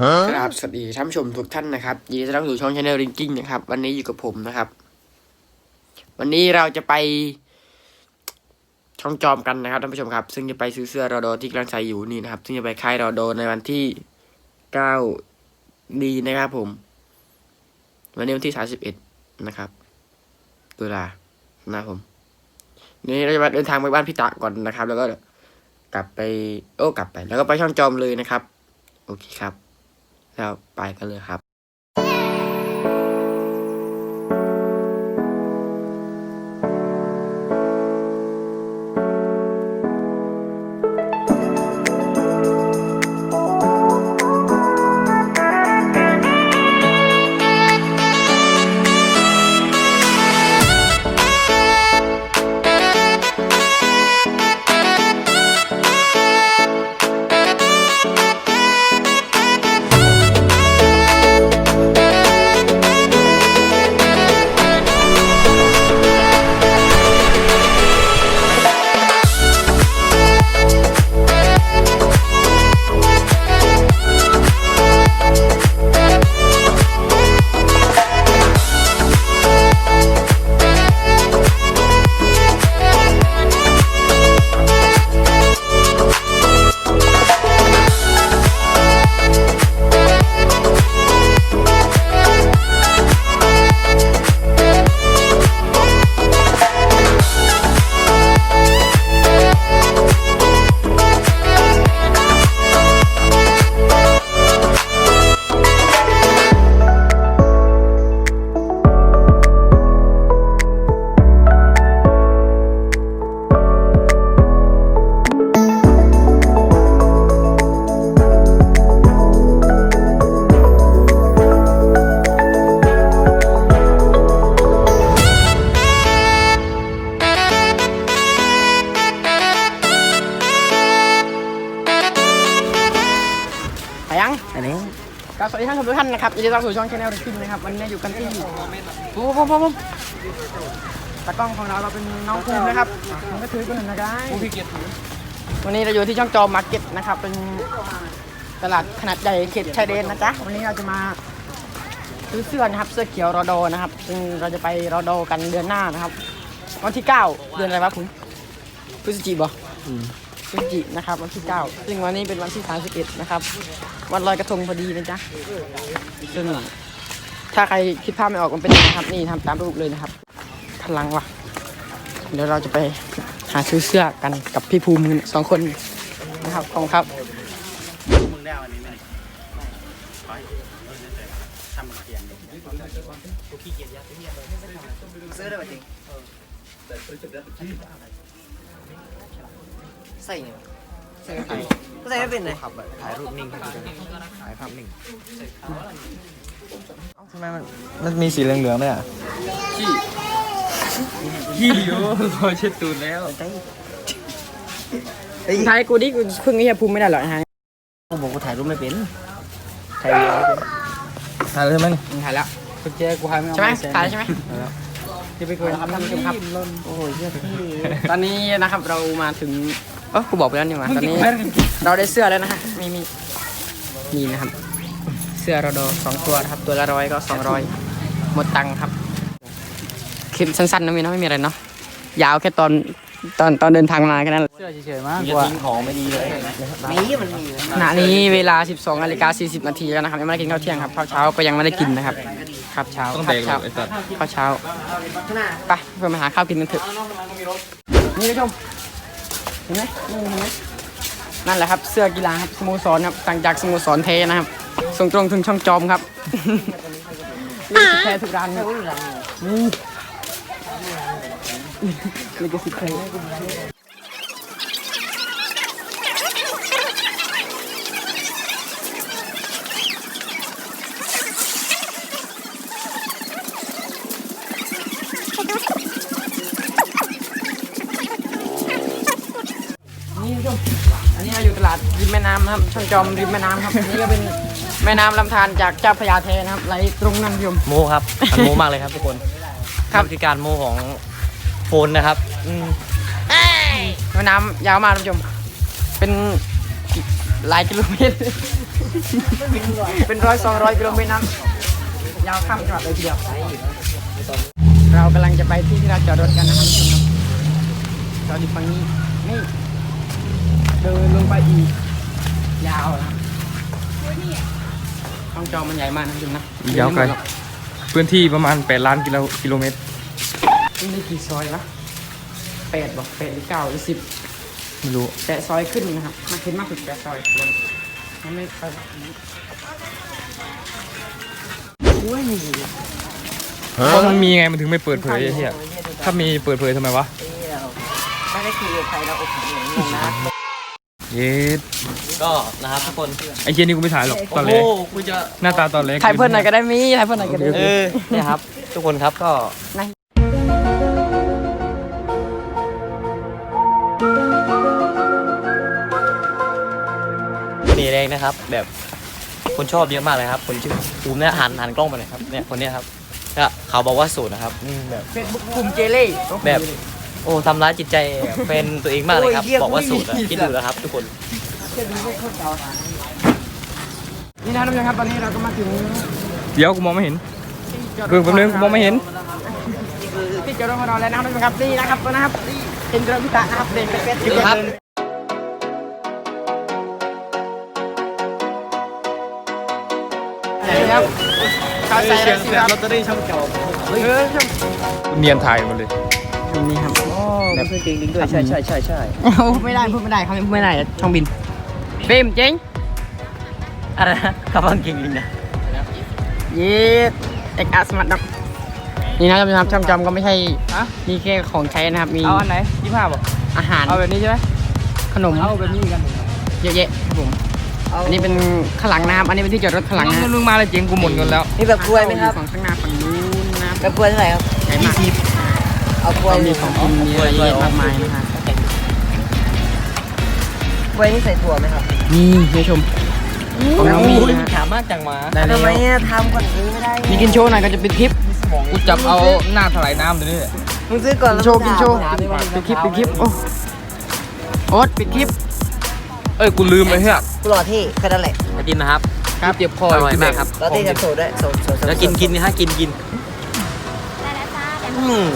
ครับสวัสดีท่านผู้ชมทุกท่านนะครับยินดีต้อนรับสู่ช่องชาแนลริงกิ้งนะครับ วันนี้อยู่กับผมนะครับ วันนี้เราจะไปช่องจอมกันนะครับท่านผู้ชมครับ ซึ่งจะไปซื้อเสื้อรอดอที่กำลังใส่อยู่นี่นะครับ ซึ่งจะไปค่ายรอดอในวันที่เก้าดีนะครับผม วันนี้วันที่สามสิบเอ็ดนะครับตุลานะครับผมนี่เราจะมาเดินทางไปบ้านพี่ตะก่อนนะครับ แล้วก็กลับไปโอ้กลับไป แล้วก็ไปช่องจอมเลยนะครับ โอเคครับ แล้วไปกันเลยครับ สวัสดีท่านผู้ชมทุกท่านนะครับยินดีต้อนรับสู่ช่องชาแนลริงกิ้งนะครับวันนี้อยู่กันที่ปุ๊บปุ๊บปุ๊บปุ๊บตากล้องของเราเราเป็นน้องภูมินะครับผมก็ถือกันหนึ่งนะครับพี่เกียรติวันนี้เราอยู่ที่ช่องจอมาร์เก็ตนะครับ เป็นตลาดขนาดใหญ่เขตชายแดนนะจ๊ะวันนี้เราจะมาซื้อเสื้อนะครับเสื้อเขียวรอดอนะครับซึ่งเราจะไปรอดอกันเดือนหน้านะครับ วันที่ 9 เดือนอะไรวะคุณพฤศจิกายน พฤศจิกนะครับวันที่ 9 ซึ่งวันนี้เป็นวันที่ 31 นะครับ วันลอยกระทงพอดีนะจ๊ะซึ่งถ้าใครคิดภาพไม่ออกมันเป็นยังไงครับ นี่ทำตามรูปเลยนะครับ พลังว่ะ เดี๋ยวเราจะไปหาซื้อเสื้อกันกับพี่ภูมิสองคนนะครับขอบครับมึงได้วันนี้ไหมไปทำเขียนซื้อได้ป่ะจริง ใส่เนี่ยใส่ถ่ายก็ใส่ไม่เป็นเลยขับแบบถ่ายรูปนิ่งให้ดูด้วยถ่ายภาพนิ่งทำไมมันมันมีสีเหลืองๆด้วยอะขี้อยู่พอเช็ดตูดแล้วท้ายกูดิกูเพิ่งนี้ภูมิไม่ได้หรอกนะฮะกูบอกกูถ่ายรูปไม่เป็นถ่ายวีดีโอเป็นถ่ายเลยใช่ไหมนี่ถ่ายแล้วกุญแจกูหายไม่เอาใช่ไหมเซ็นถ่ายใช่ไหมจะไปคุยนะครับท่านผู้ชมครับโอ้ยเหี้ยตอนนี้นะครับเรามาถึง เออกูบอกไปแล้วนี่หว่าตอนนี้เราได้เสื้อแล้วนะฮะมีมีนี่นะครับ เสื้อเราโดสองตัวนะครับ ตัวละร้อยก็สองร้อยหมดตังค์ครับคลิปสั้นๆนะมีเนาะไม่มีอะไรเนาะยาวแค่ตอนตอนตอนเดินทางมาแค่นั้นเสื้อเฉยๆมากกว่าทิ้งของไม่ดีเลยนี่มันมีขณะนี้เวลา 12นาฬิกา40นาทีแล้วนะครับยังไม่ได้กินข้าวเที่ยงครับข้าวเช้าก็ยังไม่ได้กินนะครับครับเช้าต้องครัเบรบกเช้าไอ้สัตว์ข้าวเช้าไปเพื่อมาหาข้าวกินกันเถอะนี่ผู้ชมเห็นไหมนี่เห็นไหมนั่นแหละครับ เสื้อกีฬาครับสโมสรครับสั่งจากสโมสรเทนะครับ ส่งตรงถึงช่องจอมครับลิขสิทธิ์แท้ทุกร้านครับนี่ลิขสิทธิ์แท้นี่ผู้ชมอันนี้เราอยู่ตลาดริมแม่น้ำนะครับช่องจอมริมแม่น้ำครับอันนี่ก็เป็นแม่น้ำลำธารจากเจ้าพระยาเทนะครับไหลตรงนั้นผู้ชมโมครับมันโมมากเลยครับทุกคนครับ วิธีการโมของโฟนนะครับอืมแม่น้ำยาวมากท่านผู้ชม เป็นหลายกิโลเมตร เป็นร้อยสองร้อยกิโลเมตรนะยาวข้ามจังหวัดเลยทีเดียวเรากำลังจะไปที่ที่เราจอดรถกันนะครับทุกคนครับจอดอยู่ฝั่งนี้ นี่ เดินลงไปอีก ยาวนะห้องจอมันใหญ่มากนะคุณผู้ชมนะยาวไกลพื้นที่ประมาณ 8 ล้านกิโลกิโลเมตรนี่ได้กี่ซอยวะแปดบอกแปดหรือเก้าหรือสิบไม่รู้แปดซอยขึ้นนะครับมาขึ้นมากถึงแปดซอยมันมันไม่ไปแบบนี้อุ้ยเพราะมันมีไงมันถึงไม่เปิดเผยไอ้เหี้ยถ้ามีเปิดเผยทำไมวะไม่ได้คุยกับใครแล้วโอ้โหงงนะ เย็ดก็นะครับทุกคนไอ้เหี้ยนี่กูไม่ถ่ายหรอกตอนแรโอ้กกูจะหน้าตาตอนแรกถ่ายเพื่อนไหนอยก็ได้มีถ่ายเพื่อนไหนอยก็ได้เออเนี่ยครับ ทุกคนครับก็สีแดงนะครับ แบบคนชอบเยอะมากเลยครับ คนชื่อภูมิเนี่ยหันหันกล้องมาหน่อยครับเนี่ยคนเนี้ยครับก็เขาบอกว่าสูตรนะครับอืมแบบเฟซบุ๊กกลุ่มเจเล่แบบ โอ้ทำร้ายจิตใจแฟนตัวเองมากเลยครับบอกว่าสูตรอะคิดดูแล้วครับ ทุกคนนี่นะท่านผู้ชมครับตอนนี้เราก็มาถึงเดี๋ยวกูมองไม่เห็น เพิ่งแป๊บนึงกูมองไม่เห็น ที่จอดรถของเราแล้วนะครับท่านผู้ชมครับนี่นะครับตัวนะครับนี่เป็นกระพิตะนะครับเด่นเป็นเป็ดดูครับนี่ครับข้าวใส่อะไรสิครับลอตเตอรี่ช่องเก่าเออชมเนียนถ่ายหมดเลย นี่ครับ โอ้แบบจริงจริงด้วยใช่ใช่ใช่ใช่พูดไม่ได้พูดไม่ได้เขาพูดไม่ได้ช่องบินเฟรมเจ๊งอะไรนะขับบังกิงลิงนะเย็ดเอกอาสมัติดับนี่นะครับท่านผู้ชมครับช่องจอมก็ไม่ใช่ฮะมีแค่ของใช้นะครับมีเอาอันไหนยี่ห้าบอกอาหารเอาแบบนี้ใช่ไหมขนมเอาแบบนี้กันเยอะแยะครับผมอันนี้เป็นข้างหลังนะครับอันนี้เป็นที่จอดรถข้างหลังน้องนะเงินมึงมาเลยเจ๋งกูหมดเงินแล้วมีแบบกล้วยไหมครับฝั่งข้างหน้าฝั่งนู้นนะครับแบบกล้วยเท่าไหร่ครับใหญ่มาก เอากล้วยมีของกินมีอะไรเยอะแยะมากมายนะฮะกล้วยนี่ใส่ถั่วไหมครับนี่คุณผู้ชมของน้องมีนะฮะถามมากจังมาได้แล้ทำวไมอะทำก่อนซื้อไม่ได้มีกินโชว์หน่อยก็จะปิดคลิปกูจับเอาหน้าถลายน้ำเดี๋ยวนี้มึงซื้อก่อนกินแล้วโชว์กินโชว์ถามดิว่าปิดคลิปปิดคลิปโอ้โอ๊ตปิดคลิป เอ้ยกูลืมไปเฮียกูรอที่แค่นั้นแหละจะกินนะครับครับเจ็บคออร่อยมากครับรอที่ทำโสดด้วยโสดโสดโสดแล้วกินกินนะฮะกินกินอืม